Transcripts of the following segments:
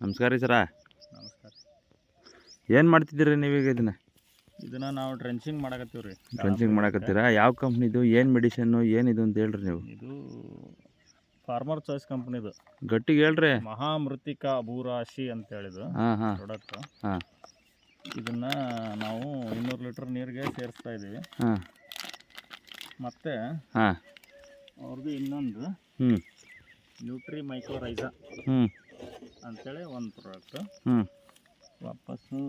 ನಮಸ್ಕಾರ ರೀ ಸರ. ನಮಸ್ಕಾರ ಏನು ಮಾಡ್ತಿದ್ದೀರಿ ನೀವೀಗ ಇದನ್ನ? ಇದನ್ನ ನಾವು ಡ್ರೆಂಚಿಂಗ್ ಮಾಡಕತ್ತೀವಿ ರೀ. ಟ್ರಂಚಿಂಗ್ ಮಾಡಕತ್ತೀರಾ? ಯಾವ ಕಂಪ್ನಿದು ಏನು ಮೆಡಿಸನ್ನು ಏನಿದು ಅಂತ ಹೇಳ್ರಿ ನೀವು. ಇದು ಫಾರ್ಮರ್ ಚಾಯ್ಸ್ ಕಂಪ್ನಿದು ಗಟ್ಟಿಗೆ ಹೇಳ್ರಿ. ಮಹಾಮೃತಿಕಾ ಭೂರಾಶಿ ಅಂತ ಹೇಳಿದು. ಹಾಂ ಹಾಂ. ಪ್ರಾಡಕ್ಟ್ ಹಾಂ. ಇದನ್ನ ನಾವು ಇನ್ನೂರು ಲೀಟರ್ ನೀರಿಗೆ ಸೇರಿಸ್ತಾ ಇದ್ದೀವಿ. ಹಾಂ. ಮತ್ತೆ ಹಾಂ. ಅವ್ರದ್ದು ಇನ್ನೊಂದು ಹ್ಞೂ ನ್ಯೂಟ್ರಿ ಮೈಕ್ರೋರೈಸಾ ಹ್ಞೂ ಅಂತೇಳಿ ಒಂದು ಪ್ರಾಡಕ್ಟ್ ಹ್ಞೂ ವಾಪಸ್ಸು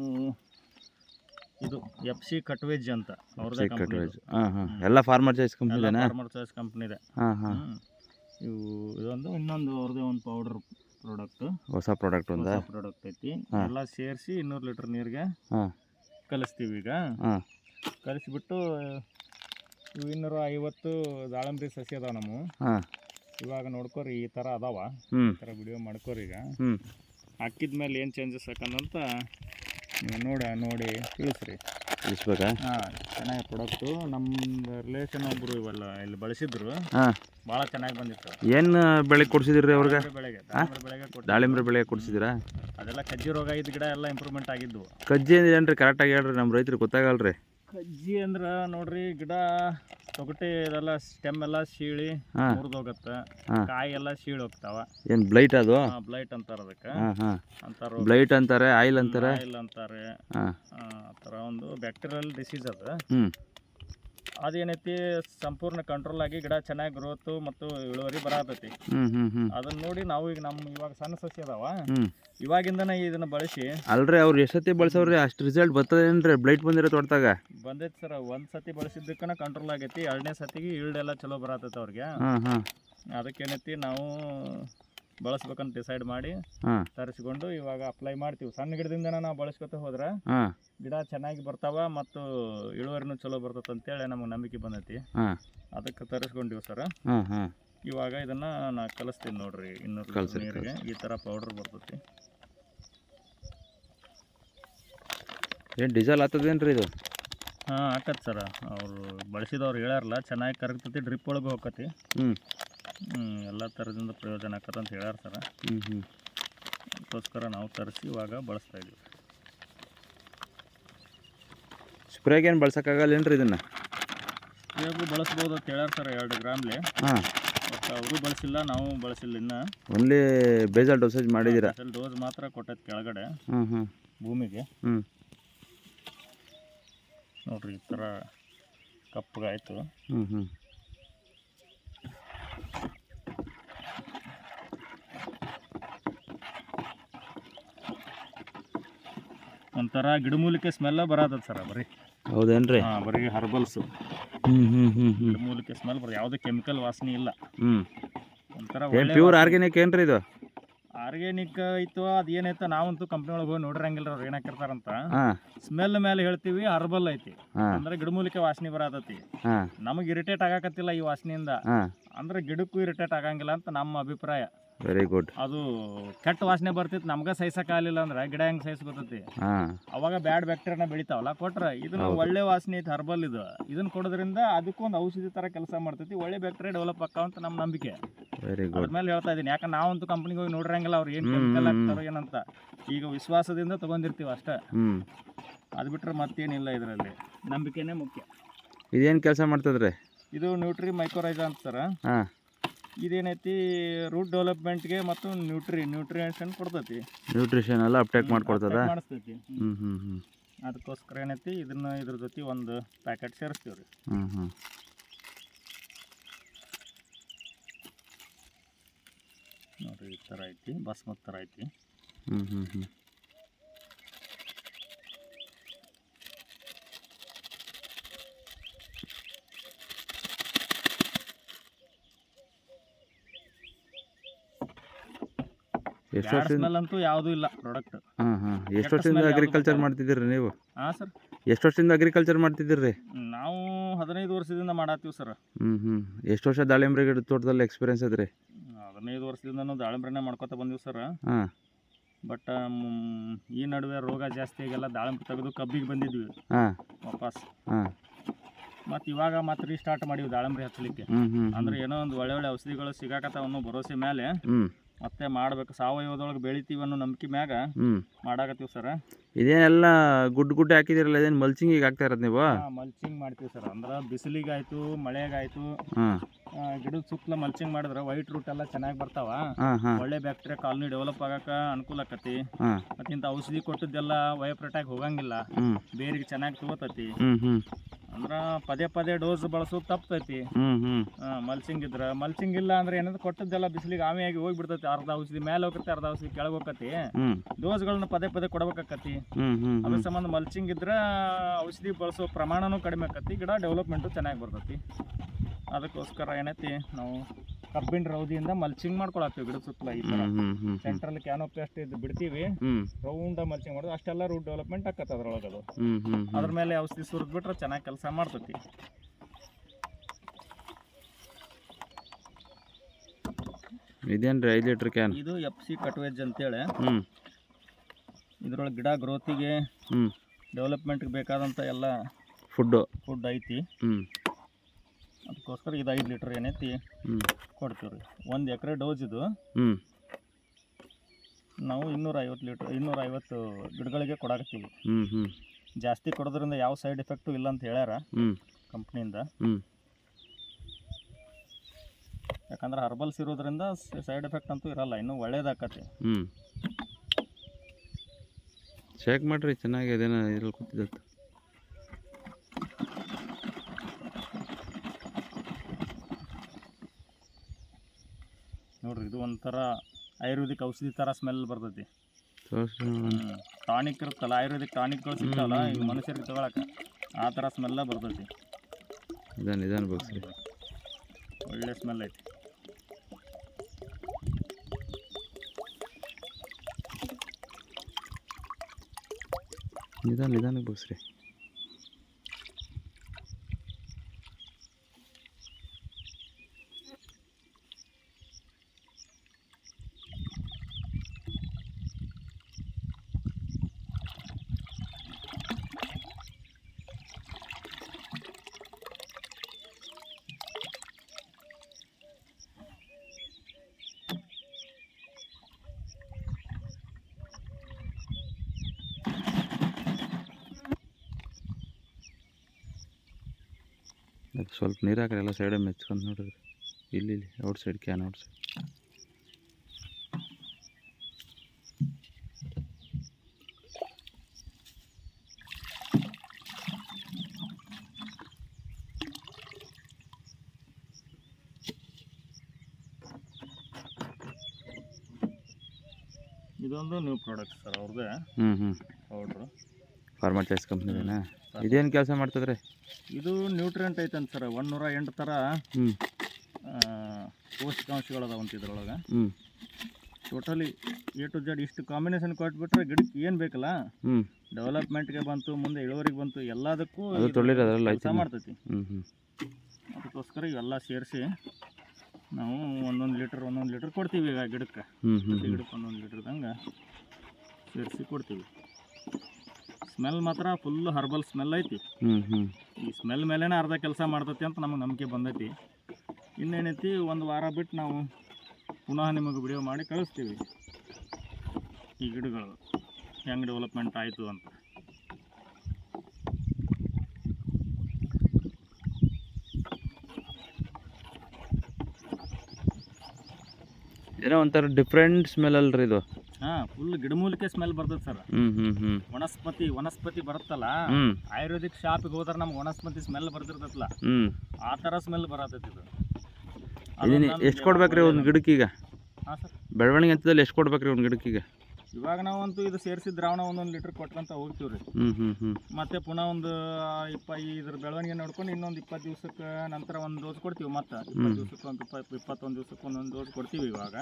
ಇದು ಎಫ್ ಸಿ ಕಟ್ವೇಜ್ ಅಂತ. ಅವ್ರದ್ದೇ ಕಟ್ವೇಜ್ ಕಂಪ್ನಿ ಹಾಂ ಹಾಂ. ಎಲ್ಲ ಫಾರ್ಮರ್ ಚಾಯ್ಸ್ ಕಂಪ್ನಿದೇನಾ ಫಾರ್ಮರ್ ಚಾಯ್ಸ್ ಕಂಪ್ನಿದೆ ಹಾಂ ಹಾಂ. ಇವು ಇದೊಂದು ಇನ್ನೊಂದು ಅವ್ರದ್ದೇ ಒಂದು ಪೌಡರ್ ಪ್ರಾಡಕ್ಟ್ ಹೊಸ ಪ್ರಾಡಕ್ಟ್ ಒಂದು? ಹೊಸ ಪ್ರಾಡಕ್ಟ್ ಐತಿ. ಎಲ್ಲ ಸೇರಿಸಿ ಇನ್ನೂರು ಲೀಟರ್ ನೀರಿಗೆ ಹಾಂ. ಕಲಿಸ್ತೀವಿ ಈಗ. ಹಾಂ. ಕಲಿಸ್ಬಿಟ್ಟು ಇವು ಇನ್ನೂರ ಐವತ್ತು ದಾಳಂಬ್ರಿ ಸಸಿ ಅದಾವ ನಮ್ಮ ಹಾಂ. ಇವಾಗ ನೋಡ್ಕೋರಿ ಈ ಥರ ಅದಾವ. ಹ್ಞೂ ಈ ಥರ ವಿಡಿಯೋ ಮಾಡ್ಕೋರಿ ಈಗ. ಹ್ಞೂ ಹಾಕಿದ ಮೇಲೆ ಏನು ಚೇಂಜಸ್ ಹಾಕಂದಂತ ನೀವು ನೋಡ ನೋಡಿ ತಿಳಿಸ್ರಿ. ತಿಳಿಸ್ಬೇಕಾ? ಹಾಂ ಚೆನ್ನಾಗಿ ಪ್ರಾಡಕ್ಟು ನಮ್ಮ ರಿಲೇಷನ್ ಒಬ್ಬರು ಇವೆಲ್ಲ ಇಲ್ಲಿ ಬಳಸಿದ್ರು. ಹಾಂ. ಭಾಳ ಚೆನ್ನಾಗಿ ಬಂದಿತ್ತು. ಏನು ಬೆಳೆ ಕೊಡ್ಸಿದ್ರಿ ಅವ್ರಿಗೆ? ದಾಳಿಂಬ್ರೆ ಬೆಳೆಗೆ ದಾಳಿಂಬ್ರೆ ಬೆಳೆ ಕೊಡ್ಸಿದ್ದೀರಾ? ಅದೆಲ್ಲ ಕಜ್ಜಿ ರೋಗ ಇದ್ದ ಗಿಡ ಎಲ್ಲ ಇಂಪ್ರೂವ್ಮೆಂಟ್ ಆಗಿದ್ವು. ಕಜ್ಜಿ ಏನ್ರಿ? ಏನ್ರಿ ಕರೆಕ್ಟಾಗಿ ಹೇಳ್ರಿ ನಮ್ಮ ರೈತರಿಗೆ ಗೊತ್ತಾಗಲ್ರಿ. ಕಜ್ಜಿ ಅಂದ್ರೆ ನೋಡ್ರಿ ಗಿಡ ತೊಗಟೆ ಇದೆಲ್ಲ ಸ್ಟೆಮ್ ಎಲ್ಲ ಸೀಳಿ ಹಾಂ. ಮುರಿದೋಗತ್ತೆ. ಹಾಂ. ಕಾಯಿ ಎಲ್ಲ ಸೀಳಿ ಹೋಗ್ತಾವ. ಏನು ಬ್ಲೈಟ್ ಅದು? ಬ್ಲೈಟ್ ಅಂತಾರ ಅದಕ್ಕೆ. ಹಾಂ ಹಾಂ. ಅಂತಾರ ಬ್ಲೈಟ್ ಅಂತಾರೆ ಆಯಿಲ್ ಅಂತಾರೆ? ಇಲ್ಲ ಅಂತಾರೆ. ಹಾಂ. ಆ ಥರ ಒಂದು ಬ್ಯಾಕ್ಟೀರಿಯಲ್ ಡಿಸೀಸ್ ಅದು. ಹ್ಞೂ ಅದೇನೈತಿ ಸಂಪೂರ್ಣ ಕಂಟ್ರೋಲ್ ಆಗಿ ಗಿಡ ಚೆನ್ನಾಗಿ ಗ್ರೋತ್ ಮತ್ತು ಇಳುವರಿ ಬರತೈತಿ. ಅದನ್ನ ನೋಡಿ ನಾವು ಈಗ ನಮ್ಮ ಇವಾಗ ಸಣ್ಣ ಸಸಿ ಅದಾವ. ಇವಾಗಿಂದ ಇವಾಗಿಂದನೇ ಇದನ್ನ ಬಳಸಿ. ಅಲ್ರಿ ಅವ್ರು ಎಷ್ಟೊತ್ತಿ ಬಳಸವ್ರಿ? ಅಷ್ಟು ರಿಸಲ್ಟ್ ಬರ್ತದೇನ್ರಿ? ಬ್ಲೈಟ್ ಬಂದಿರೋ ತೋಟದಾಗ. ಬಂದೈತಿ ಸರ್ ಒಂದ್ ಸತಿ ಬಳಸಿದ್ದಕ್ಕನ ಕಂಟ್ರೋಲ್ ಆಗೈತಿ. ಎರಡನೇ ಸತಿಗೆ ಈಲ್ಡ್ ಎಲ್ಲ ಚಲೋ ಬರತೈತಿ ಅವ್ರಿಗೆ. ಹಾಂ ಹಾಂ ಅದಕ್ಕೇನೈತಿ ನಾವು ಬಳಸ್ಬೇಕಂತ ಡಿಸೈಡ್ ಮಾಡಿ ತರಿಸಿಕೊಂಡು ತರಿಸ್ಕೊಂಡು ಇವಾಗ ಅಪ್ಲೈ ಮಾಡ್ತೀವಿ. ಸಣ್ಣ ಗಿಡದಿಂದ ನಾವು ಬಳಸ್ಕೊತ ಹೋದ್ರೆ ಹಾಂ. ಗಿಡ ಚೆನ್ನಾಗಿ ಬರ್ತಾವ ಮತ್ತು ಇಳುವರಿನೂ ಚಲೋ ಬರ್ತೈತೆ ಅಂತೇಳಿ ನಮಗೆ ನಂಬಿಕೆ ಬಂದೈತಿ. ಹಾಂ. ಅದಕ್ಕೆ ತರಿಸ್ಕೊಂಡಿವಿ ಸರ್. ಹಾಂ ಹಾಂ. ಇವಾಗ ಇದನ್ನ ನಾ ಕಲಿಸ್ತೀನಿ ನೋಡ್ರಿ ಇನ್ನೂರು ನೀರಿಗೆ. ಈ ಥರ ಪೌಡರ್ ಬರ್ತೈತಿ. ಏನು ಡೀಸೆಲ್ ಆಗ್ತದೇನ್ರಿ ಇದು? ಹಾಂ ಆಕತ್ ಸರ್. ಅವರು ಬಳಸಿದವ್ರು ಹೇಳಾರಲ್ಲ ಚೆನ್ನಾಗಿ ಕರಗ್ತತಿ ಡ್ರಿಪ್ ಒಳಗೆ ಹೋಗತಿ ಹ್ಞೂ ಎಲ್ಲ ಥರದಿಂದ ಪ್ರಯೋಜನ ಆಕತ್ತ ಅಂತ ಹೇಳ್ಯಾರ ಸರ. ಹ್ಞೂ ಹ್ಞೂ ಅದಕ್ಕೋಸ್ಕರ ನಾವು ತರಿಸಿ ಇವಾಗ ಬಳಸ್ತಾ ಇದೀವಿ. ಸ್ಪ್ರೇಗೆ ಏನು ಬಳಸೋಕ್ಕಾಗಲ್ಲೇನ್ರಿ ಇದನ್ನು? ಸ್ಪ್ರೇಗೂ ಬಳಸ್ಬೋದು ಅಂತ ಹೇಳ್ಯಾರ ಸರ್ ಎರಡು ಗ್ರಾಮ್ಲಿ. ಹಾಂ. ಮತ್ತು ಅವರು ಬಳಸಿಲ್ಲ ನಾವು ಬಳಸಿಲ್ಲ ಇನ್ನು. ಓನ್ಲಿ ಬೇಜಲ್ ಡೋಸೇಜ್ ಮಾಡಿದ್ದೀರಾ ಡೋಸ್ ಮಾತ್ರ ಕೊಟ್ಟೈತೆ ಕೆಳಗಡೆ. ಹ್ಞೂ ಹ್ಞೂ ಭೂಮಿಗೆ. ಹ್ಞೂ ನೋಡಿರಿ ಈ ಥರ ಕಪ್ಪಗಾಯಿತು ಹ್ಞೂ ಹ್ಞೂ ಒಂಥರ ಗಿಡಮೂಲಿಕೆ ಸ್ಮೆಲ್ಲ ಬರತ್ತದ ಸರ್ ಬರೀ. ಹೌದೇನ್ರಿ? ಹಾಂ ಬರೀ ಹರ್ಬಲ್ಸು ಹ್ಞೂ ಹ್ಞೂ ಹ್ಞೂ ಹ್ಞೂ ಗಿಡಮೂಲಿಕೆ ಸ್ಮೆಲ್ ಬರ ಯಾವುದೇ ಕೆಮಿಕಲ್ ವಾಸನೆ ಇಲ್ಲ. ಹ್ಞೂ ಒಂಥರ ಏನು ಪ್ಯೂರ್ ಆರ್ಗ್ಯಾನಿಕ್ ಏನ್ರಿ ಇದು? ಆರ್ಗ್ಯಾನಿಕ್ ಐತೋ ಅದ ಏನೈತ ನಾವಂತೂ ಕಂಪ್ನಿ ಒಳಗೆ ಹೋಗಿ ನೋಡಿರಂಗಿಲ್ಲ ಅವ್ರು ಏನಾಕಿರ್ತಾರಂತ ಹಾಂ. ಸ್ಮೆಲ್ ಮೇಲೆ ಹೇಳ್ತೀವಿ ಹರ್ಬಲ್ ಐತಿ. ಹಾಂ. ಅಂದ್ರೆ ಗಿಡಮೂಲಿಕೆ ವಾಸನೆ ಬರತೈತಿ. ಹಾಂ. ನಮಗೆ ಇರಿಟೇಟ್ ಆಗಾಕತ್ತಿಲ್ಲ ಈ ವಾಸನೆಯಿಂದ. ಹಾಂ. ಅಂದ್ರೆ ಗಿಡಕ್ಕೂ ಇರಿಟೇಟ್ ಆಗಂಗಿಲ್ಲ ಅಂತ ನಮ್ಮ ಅಭಿಪ್ರಾಯ. ವೆರಿ ಗುಡ್ ಅದು ಕೆಟ್ಟ ವಾಸನೆ ಬರ್ತಿತ್ತು. ನಮ್ಗೆ ಸಹಿಸಕ್ಕಾಗಲಿಲ್ಲ ಅಂದ್ರೆ ಗಿಡ ಹೆಂಗ್ ಸಹಿಸ್ ಹಾಂ. ಅವಾಗ ಬ್ಯಾಡ್ ಬ್ಯಾಕ್ಟೀರಿಯಾನ ಬೆಳಿತಾವಲ್ಲ ಕೊಟ್ರ ಇದನ್ನ. ಒಳ್ಳೆ ವಾಸನೆ ಐತಿ ಹರ್ಬಲ್ ಇದು. ಇದನ್ನ ಕೊಡೋದ್ರಿಂದ ಅದಕ್ಕೊಂದು ಔಷಧಿ ತರ ಕೆಲಸ ಮಾಡ್ತೈತಿ. ಒಳ್ಳೆ ಬ್ಯಾಕ್ಟೀರಿಯಾ ಡೆವಲಪ್ ಆಕಾವ ಅಂತ ನಮ್ ನಂಬಿಕೆ. ವೆರಿ ಗುಡ್ ಮೇಲೆ ಹೇಳ್ತಾ ಇದೀನಿ. ಯಾಕಂದ್ರೆ ನಾವಂತೂ ಕಂಪ್ನಿಗೆ ಹೋಗಿ ನೋಡ್ರಂಗಿಲ್ಲ ಅವ್ರು ಏನ್ ಕೆಮಿಕಲ್ ಹಾಕ್ತಾರೋ ಏನಂತ. ಈಗ ವಿಶ್ವಾಸದಿಂದ ತಗೊಂಡಿರ್ತೀವಿ ಅಷ್ಟೇ. ಅದ್ ಅದು ಬಿಟ್ರೆ ಮತ್ತೇನಿಲ್ಲ ಇದರಲ್ಲಿ. ನಂಬಿಕೆನೇ ಮುಖ್ಯ. ಇದೇನ್ ಕೆಲಸ ಮಾಡ್ತದ್ರಿ? ಇದು ನ್ಯೂಟ್ರಿ ಮೈಕ್ರೋರೈಜಾ ಅಂತ ಸರ್. ಹಾಂ. ಇದೇನೈತಿ ರೂಟ್ ಡೆವಲಪ್ಮೆಂಟ್ಗೆ ಮತ್ತು ನ್ಯೂಟ್ರಿ ನ್ಯೂಟ್ರಿಯೇಷನ್ ಕೊಡ್ತೈತಿ. ನ್ಯೂಟ್ರಿಷನ್ ಎಲ್ಲ ಅಪ್ಟೇಕ್ ಮಾಡ್ಕೊಡ್ತದ? ಮಾಡಿಸ್ತೈತಿ. ಹ್ಞೂ ಹ್ಞೂ ಹ್ಞೂ ಅದಕ್ಕೋಸ್ಕರ ಏನೈತಿ ಇದನ್ನ ಇದ್ರ ಜೊತೆ ಒಂದು ಪ್ಯಾಕೆಟ್ ಸೇರಿಸ್ತೀವಿ ರೀ. ಹ್ಞೂ ಹ್ಞೂ ನೋಡ್ರಿ ಈ ಥರ ಐತಿ ಬಸ್ಮತ್ ಥರ ಐತಿ. ಹ್ಞೂ ಹ್ಞೂ ಹ್ಞೂ ಎಷ್ಟು ಬ್ಯಾಡ್ ವರ್ಷದಿಂದ? ಅಂತೂ ಯಾವುದೂ ಇಲ್ಲ ಪ್ರಾಡಕ್ಟ್ ಹಾಂ ಹಾಂ. ಎಷ್ಟು ವರ್ಷದಿಂದ smell ಯಾವ್ದು ಅಗ್ರಿಕಲ್ಚರ್ ಬರ್ತಲ್ಲ. ಮಾಡ್ತಿದ್ದೀರಿ ನೀವು? ಹಾಂ ಸರ್. ಎಷ್ಟು ವರ್ಷದಿಂದ ಅಗ್ರಿಕಲ್ಚರ್ ಮಾಡ್ತಿದ್ದೀರಿ? ನಾವು ಹದಿನೈದು ವರ್ಷದಿಂದ ಮಾಡತ್ತೀವಿ ಸರ್. ಹ್ಞೂ ಹ್ಞೂ ಎಷ್ಟು ವರ್ಷ ದಾಳಿಂಬ್ರೆ ಗಿಡ ತೋಟದಲ್ಲಿ ಎಕ್ಸ್ಪೀರಿಯನ್ಸ್ ಅದ್ರಿ ಹದಿನೈದು ವರ್ಷದಿಂದ ದಾಳಿಂಬ್ರೆನೇ ಮಾಡ್ಕೊತ ಬಂದೀವಿ ಸರ್. ಹಾಂ. ಬಟ್ ಈ ನಡುವೆ ರೋಗ ಜಾಸ್ತಿ ಆಗಿಲ್ಲ ದಾಳಿಂಬೆ ತೆಗೆದು ಕಬ್ಬಿಗೆ ಬಂದಿದ್ವಿ. ಹಾಂ. ವಾಪಸ್. ಹಾಂ. ಮತ್ತು ಇವಾಗ ಮತ್ತೆ ರೀಸ್ಟಾರ್ಟ್ ಮಾಡಿವಿ ದಾಳಿಂಬ್ರೆ ಹಚ್ಚಲಿಕ್ಕೆ. ಹ್ಞೂ ಹ್ಞೂ ಅಂದ್ರೆ ಏನೋ ಒಂದು ಒಳ್ಳೆ ಒಳ್ಳೆ ಔಷಧಿಗಳು ಸಿಗಾಕತ್ತಾವ ಅನ್ನೋ ಭರೋಸೆ ಮೇಲೆ ಹ್ಞೂ ಮತ್ತೆ ಮಾಡ್ಬೇಕು. ಸಾವಯವದೊಳಗೆ ಬೆಳಿತೀವಿ ಅನ್ನೋ ನಂಬಿಕೆ ಮ್ಯಾಗ ಮಾಡಾಕತ್ತೀವಿ ಸರ್. ಇದೇನೆಲ್ಲ ಗುಡ್ ಗುಡ್ ಹಾಕಿದಿರಲ್ಲ ಇದೇನು ಮಲ್ಚಿಂಗಿಗೆ ಹಾಕ್ತಾ ಇರೋದು ನೀವು? ಮಲ್ಚಿಂಗ್ ಮಾಡ್ತೀವಿ ಸರ್. ಅಂದ್ರೆ ಬಿಸಿಲಿಗಾಯ್ತು ಮಳೆಗಾಯ್ತು ಹಾಂ. ಆ, ಗಿಡದ ಸುತ್ತಲ ಮಲ್ಚಿಂಗ್ ಮಾಡಿದ್ರೆ ವೈಟ್ ರೂಟ್ ಎಲ್ಲ ಚೆನ್ನಾಗಿ ಬರ್ತಾವ. ಹಾಂ ಹಾಂ. ಒಳ್ಳೆ ಬ್ಯಾಕ್ಟೀರಿಯಾ ಕಾಲನಿ ಡೆವಲಪ್ ಆಗಕ್ಕೆ ಅನುಕೂಲ ಆಕತಿ ಹಾಂ. ಮತ್ತು ಇಂಥ ಔಷಧಿ ಕೊಟ್ಟಿದ್ದೆಲ್ಲ ವಯೋಪ್ರಟಾಗಿ ಹೋಗಂಗಿಲ್ಲ. ಹ್ಞೂ ಬೇರಿಗೆ ಚೆನ್ನಾಗಿ ತಗೋತತಿ. ಹ್ಞೂ ಹ್ಞೂ ಅಂದ್ರೆ ಪದೇ ಪದೇ ಡೋಸ್ ಬಳಸೋದು ತಪ್ಪತೈತಿ ಹ್ಮ್ ಹ್ಮ್. ಮಲ್ಸಿಂಗ್ ಇದ್ರೆ. ಮಲ್ಚಿಂಗ್ ಇಲ್ಲ ಅಂದ್ರೆ ಏನಂದ್ರೆ ಕೊಟ್ಟದ್ದೆಲ್ಲ ಬಿಸಿಲಿಗೆ ಆವಿಯಾಗಿ ಹೋಗ್ಬಿಡ್ತೈತಿ. ಅರ್ಧ ಔಷಧಿ ಮೇಲೆ ಹೋಗತ್ತೆ ಅರ್ಧ ಔಷಧಿ ಕೆಳಗೆ ಹೋಗತಿ ಡೋಸ್ ಡೋಸ್ಗಳನ್ನ ಪದೇ ಪದೇ ಕೊಡ್ಬೇಕಾಕತಿ ಅದ್ರ ಸಂಬಂಧ ಮಲ್ಚಿಂಗ್ ಇದ್ರ ಔಷಧಿ ಬಳಸೋ ಪ್ರಮಾಣನೂ ಕಡಿಮೆ ಆಕತಿ ಗಿಡ ಡೆವಲಪ್ಮೆಂಟು ಚೆನ್ನಾಗಿ ಬರ್ತೈತಿ. ಅದಕ್ಕೋಸ್ಕರ ಏನೈತಿ ನಾವು ಕಬ್ಬಿನ ರೌದಿಯಿಂದ ಮಲ್ಚಿಂಗ್ ಮಾಡ್ಕೊಳತ್ತೀವಿ ಗಿಡದ ಸುತ್ತಲ ಈ ತರ. ಸೆಂಟ್ರಲ್ ಕ್ಯಾನೋಪಿ ಅಷ್ಟು ಇದು ಬಿಡ್ತೀವಿ. ರೌಂಡ್ ಮಲ್ಚಿಂಗ್ ಮಾಡೋದು ಅಷ್ಟೆಲ್ಲ ರೂಟ್ ಡೆವಲಪ್ಮೆಂಟ್ ಆಕತ್ತ ಅದ್ರೊಳಗೆ ಅದು ಅದ್ರ ಮೇಲೆ ಔಷಧಿ ಸುರಿದ್ ಬಿಟ್ರೆ ಚೆನ್ನಾಗಿ ಕೆಲಸ ಮಾಡ್ತತಿ. ಇದೇನು ರೀ ಐದು ಲೀಟ್ರ್ ಕ್ಯಾನ್ ಇದು ಎಫ್ ಸಿ ಕಟ್ವೇಜ್ ಅಂತೇಳಿ. ಇದ್ರೊಳಗೆ ಗಿಡ ಗ್ರೋತಿಗೆ ಡೆವಲಪ್ಮೆಂಟ್ಗೆ ಬೇಕಾದಂಥ ಎಲ್ಲ ಫುಡ್ಡು ಫುಡ್ ಐತಿ. ಅದಕ್ಕೋಸ್ಕರ ಇದು ಐದು ಲೀಟ್ರ್ ಏನೈತಿ. ಕೊಡ್ತೀವಿ ರೀ. ಒಂದು ಎಕರೆ ಡೋಸ್ ಇದು. ಹ್ಞೂ ನಾವು ಇನ್ನೂರ ಐವತ್ತು ಲೀಟ್ರ್ ಇನ್ನೂರ ಐವತ್ತು ಗಿಡಗಳಿಗೆ ಕೊಡಾಕತ್ತೀವಿ. ಹ್ಞೂ ಹ್ಞೂ ಜಾಸ್ತಿ ಕೊಡೋದ್ರಿಂದ ಯಾವ ಸೈಡ್ ಎಫೆಕ್ಟು ಇಲ್ಲ ಅಂತ ಹೇಳ್ಯಾರ ಹ್ಞೂ ಕಂಪ್ನಿಯಿಂದ. ಹ್ಞೂ ಯಾಕಂದ್ರೆ ಹರ್ಬಲ್ಸ್ ಇರೋದ್ರಿಂದ ಸೈಡ್ ಎಫೆಕ್ಟ್ ಅಂತೂ ಇರಲ್ಲ ಇನ್ನೂ ಒಳ್ಳೇದಾಕತಿ ಹ್ಞೂ ಚೆಕ್ ಮಾಡಿರಿ ಚೆನ್ನಾಗಿ ಅದೇನೋ ಇದ್ರಲ್ಲಿ ಕೂತಿದ್ದತ್ತು ನೋಡ್ರಿ ಇದು ಒಂಥರ ಆಯುರ್ವೇದಿಕ್ ಔಷಧಿ ಥರ ಸ್ಮೆಲ್ ಬರ್ತೈತಿ. ಟಾನಿಕ್ ಇರುತ್ತಲ್ಲ ಆಯುರ್ವೇದಿಕ್ ಟಾನಿಕ್ಗಳು ಸಿಗ್ತಾವಲ್ಲ ಈಗ ಮನುಷ್ಯರಿಗೆ ತಗೊಳಕ ಆ ಥರ ಸ್ಮೆಲ್ಲ ಬರ್ತೈತಿ. ನಿಧಾನ ನಿಧಾನ ಬಗ್ಸ್ರಿ ಒಳ್ಳೆ ಸ್ಮೆಲ್ ಐತಿ. ನಿಧಾನ ನಿಧಾನಕ್ಕೆ ಬಗ್ಸ್ರಿ ಸ್ವಲ್ಪ ನೀರು ಹಾಕ್ರಿ ಎಲ್ಲ ಸೈಡೇ ಮೆಚ್ಕೊಂಡು ನೋಡಿದ್ರೆ ಇಲ್ಲಿ ಇಲ್ಲಿ outside can outside ಇದೊಂದು ನ್ಯೂ ಪ್ರಾಡಕ್ಟ್ ಸರ್ ಅವ್ರದ್ದೇ ಹ್ಞೂ ಹ್ಞೂ ಪೌಡ್ರು ಫಾರ್ಮರ್ ಚಾಯ್ಸ್ ಕಂಪ್ನಿದೇನಾ ಇದೇನು ಕೆಲಸ ಮಾಡ್ತದ್ರಿ? ಇದು ನ್ಯೂಟ್ರಿಯೆಂಟ್ ಐತಂತ ಸರ್ ಒಂದೂರ ಎಂಟು ಥರ ಹ್ಞೂ ಪೌಷ್ಟಿಕಾಂಶಗಳದಾವಂತ ಇದ್ರೊಳಗೆ. ಹ್ಞೂ ಟೋಟಲಿ ಎ ಟು ಜೆಡ್ ಇಷ್ಟು ಕಾಂಬಿನೇಷನ್ ಕೊಟ್ಬಿಟ್ರೆ ಗಿಡಕ್ಕೆ ಏನು ಬೇಕಲ್ಲ? ಹ್ಞೂ ಡೆವಲಪ್ಮೆಂಟ್ಗೆ ಬಂತು ಮುಂದೆ ಇಳುವರಿಗೆ ಬಂತು ಎಲ್ಲದಕ್ಕೂ ಕೆಲಸ ಮಾಡ್ತೈತಿ. ಅದಕ್ಕೋಸ್ಕರ ಇವೆಲ್ಲ ಸೇರಿಸಿ ನಾವು ಒಂದೊಂದು ಲೀಟ್ರ್ ಒಂದೊಂದು ಲೀಟ್ರ್ ಕೊಡ್ತೀವಿ ಈಗ ಗಿಡಕ್ಕೆ. ಗಿಡಕ್ಕೆ ಒಂದೊಂದು ಲೀಟ್ರ್ದಂಗೆ ಸೇರಿಸಿ ಕೊಡ್ತೀವಿ. ಸ್ಮೆಲ್ ಮಾತ್ರ ಫುಲ್ ಹರ್ಬಲ್ ಸ್ಮೆಲ್ ಐತಿ. ಹ್ಞೂ ಹ್ಞೂ ಈ ಸ್ಮೆಲ್ ಮೇಲೇ ಅರ್ಧ ಕೆಲಸ ಮಾಡ್ತತಿ ಅಂತ ನಮಗೆ ನಂಬಿಕೆ ಬಂದೈತಿ. ಇನ್ನೇನೈತಿ, ಒಂದು ವಾರ ಬಿಟ್ಟು ನಾವು ಪುನಃ ನಿಮಗೆ ವಿಡಿಯೋ ಮಾಡಿ ಕಳಿಸ್ತೀವಿ. ಈ ಗಿಡಗಳು ಹೆಂಗೆ ಡೆವಲಪ್ಮೆಂಟ್ ಆಯಿತು ಅಂತ. ಏನೋ ಒಂಥರ ಡಿಫ್ರೆಂಟ್ ಸ್ಮೆಲ್ ಅಲ್ರಿ ಇದು. ಹಾಂ ಫುಲ್ ಗಿಡಮೂಲಿಕೆ ಸ್ಮೆಲ್ ಬರ್ತದೆ ಸರ್ ಹ್ಞೂ ಹ್ಞೂ ಹ್ಞೂ ವನಸ್ಪತಿ ವನಸ್ಪತಿ ಬರುತ್ತಲ್ಲ ಆಯುರ್ವೇದಿಕ್ ಶಾಪಿಗೆ ಹೋದ್ರೆ ನಮ್ಗೆ ವನಸ್ಪತಿ ಸ್ಮೆಲ್ ಬರ್ತಿರ್ತಲ್ಲ ಆ ತರ ಸ್ಮೆಲ್ ಬರತೈತಿ ಇದು. ಇದನ್ನ ಎಷ್ಟು ಕೊಡ್ಬೇಕ್ರಿ ಒಂದು ಗಿಡಕ್ಕೀಗ? ಹಾಂ ಸರ್ ಬೆಳವಣಿಗೆ ಹಂತದಲ್ಲಿ ಎಷ್ಟು ಕೊಡ್ಬೇಕ್ರಿ ಒಂದು ಗಿಡಕ್ಕೀಗ? ಇವಾಗ ನಾವಂತೂ ಇದು ಸೇರಿಸಿ ದ್ರಾವಣ ಒಂದೊಂದು ಲೀಟರ್ ಕೊಟ್ಕೊಂತ ಹೋಗ್ತೀವಿ ರೀ ಹ್ಞೂ ಮತ್ತೆ ಪುನಃ ಒಂದು ಇಪ್ಪ ಇದ್ರ ಬೆಳವಣಿಗೆ ನೋಡ್ಕೊಂಡು ಇನ್ನೊಂದು ಇಪ್ಪತ್ತು ದಿವ್ಸಕ್ಕೆ ನಂತರ ಒಂದು ಡೋಸ್ ಕೊಡ್ತೀವಿ ಮತ್ತೆ. ಇಪ್ಪತ್ತು ದಿವ್ಸಕ್ಕೆ ಒಂದು ಇಪ್ಪತ್ತು ಇಪ್ಪತ್ತೊಂದು ದಿವ್ಸಕ್ಕೆ ಒಂದೊಂದು ಡೋಸ್ ಕೊಡ್ತೀವಿ ಇವಾಗ.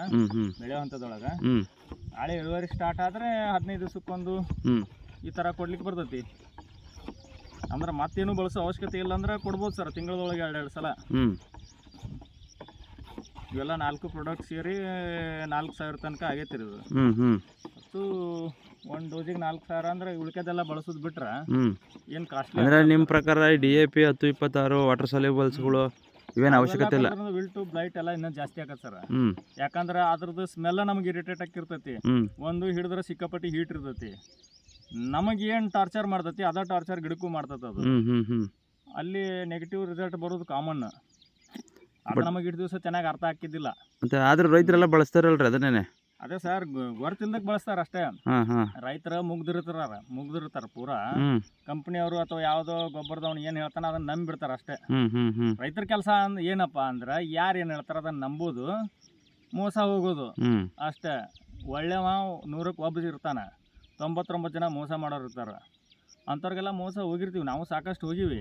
ಬೆಳೆಯೋ ಹಂತದೊಳಗೆ ಹ್ಞೂ ನಾಳೆ ಇಳುವರಿ ಸ್ಟಾರ್ಟ್ ಆದರೆ ಹದಿನೈದು ದಿವ್ಸಕ್ಕೊಂದು ಈ ಥರ ಕೊಡ್ಲಿಕ್ಕೆ ಬರ್ತೈತಿ. ಅಂದ್ರೆ ಮತ್ತೇನು ಬಳಸೋ ಅವಶ್ಯಕತೆ ಇಲ್ಲ ಅಂದ್ರೆ ಕೊಡ್ಬೋದು ಸರ್ ತಿಂಗಳದೊಳಗೆ ಎರಡು ಎರಡು ಸಲ ಇವೆಲ್ಲ ನಾಲ್ಕು ಪ್ರಾಡಕ್ಟ್ ಸೇರಿ ನಾಲ್ಕು ಸಾವಿರ ತನಕ ಆಗೈತಿ ರೀ ಇದು. ಮತ್ತು ಒಂದು ಡೋಸಿಗೆ ನಾಲ್ಕು ಸಾವಿರ ಅಂದ್ರೆ ಉಳಿಕೆದೆಲ್ಲ ಬಳಸೋದು ಬಿಟ್ರ ಏನ್ ಏನು ಕಾಸ್ಟ್ಲಿ ನಿಮ್ ನಿಮ್ಮ ಪ್ರಕಾರ ಡಿ ಎ ಪಿ ಹತ್ತು ಇಪ್ಪತ್ತಾರು ವಾಟರ್ ಸಲ್ಯೂಬಲ್ಸ್ಗಳು ಇವೇನು ಅವಶ್ಯಕತೆ ಇಲ್ಲ? ವಿಲ್ಟು ಬ್ಲೈಟ್ ಎಲ್ಲ ಇನ್ನೂ ಜಾಸ್ತಿ ಆಗತ್ತೆ ಸರ್. ಹ್ಞೂ ಯಾಕಂದ್ರೆ ಅದ್ರದ್ದು ಸ್ಮೆಲ್ಲ ನಮ್ಗೆ ಇರಿಟೇಟ್ ಆಗಿರ್ತೈತಿ ಒಂದು ಹಿಡಿದ್ರೆ ಸಿಕ್ಕಾಪಟ್ಟಿ ಹೀಟ್ ಇರ್ತೈತಿ. ನಮಗೆ ಏನು ಟಾರ್ಚರ್ ಮಾಡ್ತೈತಿ ಅದ ಟಾರ್ಚರ್ ಗಿಡಕ್ಕೂ ಮಾಡ್ತತ ಅದು. ಅಲ್ಲಿ ನೆಗೆಟಿವ್ ರಿಸಲ್ಟ್ ಬರೋದು ಕಾಮನ್ ಅದು ನಮಗೆ ಇಷ್ಟು ದಿವಸ ಚೆನ್ನಾಗಿ ಅರ್ಥ ಆಗ್ತಿದ್ದಿಲ್ಲ. ಮತ್ತು ಆದರೂ ರೈತರೆಲ್ಲ ಬಳಸ್ತಾರಲ್ರಿ ಅದನ್ನೇ ಅದೇ ಸರ್ ಗೊತ್ತಿಲ್ದಕ್ಕೆ ಬಳಸ್ತಾರ ಅಷ್ಟೇ. ಹಾಂ ಹಾಂ. ರೈತರ ಮುಗ್ದಿರ್ತಾರ ಮುಗ್ದಿರ್ತಾರ ಪೂರಾ. ಕಂಪನಿ ಕಂಪ್ನಿಯವರು ಅಥವಾ ಯಾವ್ದೋ ಗೊಬ್ಬರದವ್ನು ಏನ್ ಹೇಳ್ತಾನ ಅದನ್ನ ನಂಬಿರ್ತಾರ ಅಷ್ಟೇ. ರೈತರ ಕೆಲಸ ಅಂದ್ ಏನಪ್ಪ ಅಂದ್ರೆ ಯಾರು ಏನ್ ಹೇಳ್ತಾರ ಅದನ್ನ ನಂಬೋದು ಮೋಸ ಹೋಗೋದು. ಅಷ್ಟೇ. ಒಳ್ಳೆವ ನೂರಕ್ಕೆ ಒಬ್ಬ ಇರ್ತಾನ. ತೊಂಬತ್ತೊಂಬತ್ತು ಜನ ಮೋಸ ಮಾಡೋರು ಇರ್ತಾರೆ. ಅಂಥವ್ರಿಗೆಲ್ಲ ಮೋಸ ಹೋಗಿರ್ತೀವಿ. ನಾವು ಸಾಕಷ್ಟು ಹೋಗಿವಿ.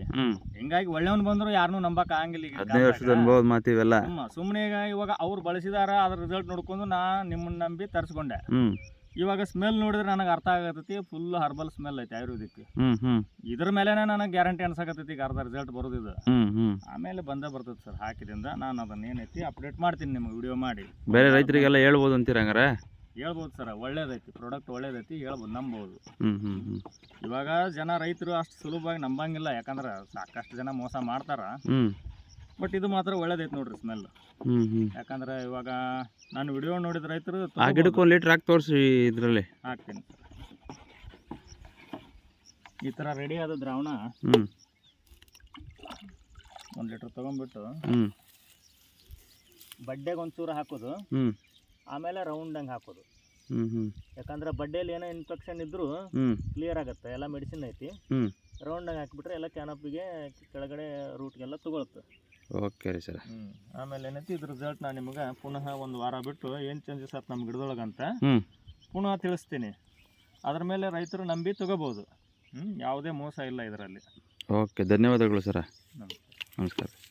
ಹಿಂಗಾಗಿ ಒಳ್ಳೆಯವನು ಬಂದ್ರು ಯಾರನ್ನೂ ನಂಬಕ್ ಆಗಂಗಿಲ್ಲ ಈಗ ಹದಿನೈದು ವರ್ಷದ ಅನುಭವ ಮಾತು ಇವೆಲ್ಲ. ಸುಮ್ಮನೆ ಈಗ ಇವಾಗ ಅವ್ರು ಬಳಸಿದಾರ ಅದ್ರ ರಿಸಲ್ಟ್ ನೋಡ್ಕೊಂಡು ನಾ ನಿಮ್ಮನ್ನ ನಂಬಿ ತರಿಸ್ಕೊಂಡೆ. ಇವಾಗ ಸ್ಮೆಲ್ ನೋಡಿದ್ರೆ ನನಗೆ ಅರ್ಥ ಆಗತೈತಿ ಫುಲ್ ಹರ್ಬಲ್ ಸ್ಮೆಲ್ ಐತಿ ಆಯುರ್ವೇದಿಕ್. ಇದ್ರ ಮೇಲೆನೇ ನನಗೆ ಗ್ಯಾರಂಟಿ ಅನ್ಸಕತ್ತೈತಿ ಈಗ ಅರ್ಧ ರಿಸಲ್ಟ್ ಹ್ಞೂ ಆಮೇಲೆ ಬಂದೇ ಬರ್ತದೆ ಸರ್ ಹಾಕಿದ್ರಿಂದ ನಾನು ಅದನ್ನ ಏನೈತಿ ಅಪ್ಡೇಟ್ ಮಾಡ್ತೀನಿ ನಿಮ್ಗೆ ವಿಡಿಯೋ ಮಾಡಿ. ಬೇರೆ ರೈತರಿಗೆಲ್ಲ ಹೇಳ್ಬೋದು ಅಂತೀರ ಹಂಗಾರೆ? ಹೇಳ್ಬೋದು ಸರ್ ಒಳ್ಳೇದೈತಿ ಪ್ರಾಡಕ್ಟ್ ಒಳ್ಳೇದೈತಿ ಹೇಳ್ಬೋದು ನಂಬೋದು. ಇವಾಗ ಜನ ರೈತರು ಅಷ್ಟು ಸುಲಭವಾಗಿ ನಂಬಂಗಿಲ್ಲ ಯಾಕಂದ್ರೆ ಸಾಕಷ್ಟು ಜನ ಮೋಸ ಮಾಡ್ತಾರ. ಬಟ್ ಇದು ಮಾತ್ರ ಒಳ್ಳೇದೈತಿ ನೋಡ್ರಿ ಸ್ಮೆಲ್ ಯಾಕಂದ್ರೆ ಇವಾಗ ನಾನು ವಿಡಿಯೋ ನೋಡಿದ ರೈತರು ಆ ಗಿಡಕ್ಕೆ ಒಂದು ಲೀಟ್ರ್ ಹಾಕಿ ತೋರಿಸಿ ಇದರಲ್ಲಿ. ಹಾಕ್ತೀನಿ. ಈ ಥರ ರೆಡಿ ಆದ ದ್ರಾವಣ ಹ್ಞೂ ಒಂದು ಲೀಟ್ರ್ ತೊಗೊಂಡ್ಬಿಟ್ಟು ಹ್ಞೂ ಬಡ್ಡೆಗೆ ಒಂಚೂರು ಹಾಕೋದು. ಹ್ಞೂ ಆಮೇಲೆ ರೌಂಡಂಗೆ ಹಾಕೋದು. ಹ್ಞೂ ಹ್ಞೂ ಯಾಕಂದ್ರೆ ಬಡ್ಡೆಯಲ್ಲಿ ಏನೋ ಇನ್ಫೆಕ್ಷನ್ ಇದ್ದರೂ ಹ್ಞೂ ಕ್ಲಿಯರ್ ಆಗುತ್ತೆ ಎಲ್ಲ ಮೆಡಿಸಿನ್ ಐತಿ. ರೌಂಡಂಗೆ ಹಾಕಿಬಿಟ್ರೆ ಎಲ್ಲ ಕ್ಯಾನಪಿಗೆ ಕೆಳಗಡೆ ರೂಟ್ಗೆಲ್ಲ ತಗೊಳುತ್ತೆ. ಓಕೆ ರೀ ಸರ್ ಆಮೇಲೆ ಏನೈತಿ ಇದ್ರ ರಿಸಲ್ಟ್ ನಾನು ನಿಮಗೆ ಪುನಃ ಒಂದು ವಾರ ಬಿಟ್ಟು ಏನು ಚೇಂಜಸ್ ಆಯ್ತು ನಮ್ಮ ಗಿಡದೊಳಗಂತ ಪುನಃ ತಿಳಿಸ್ತೀನಿ. ಅದ್ರ ಮೇಲೆ ರೈತರು ನಂಬಿ ತಗೋಬೋದು. ಹ್ಞೂ ಯಾವುದೇ ಮೋಸ ಇಲ್ಲ ಇದರಲ್ಲಿ. ಓಕೆ ಧನ್ಯವಾದಗಳು ಸರ್. ನಮಸ್ತೆ. ನಮಸ್ಕಾರ.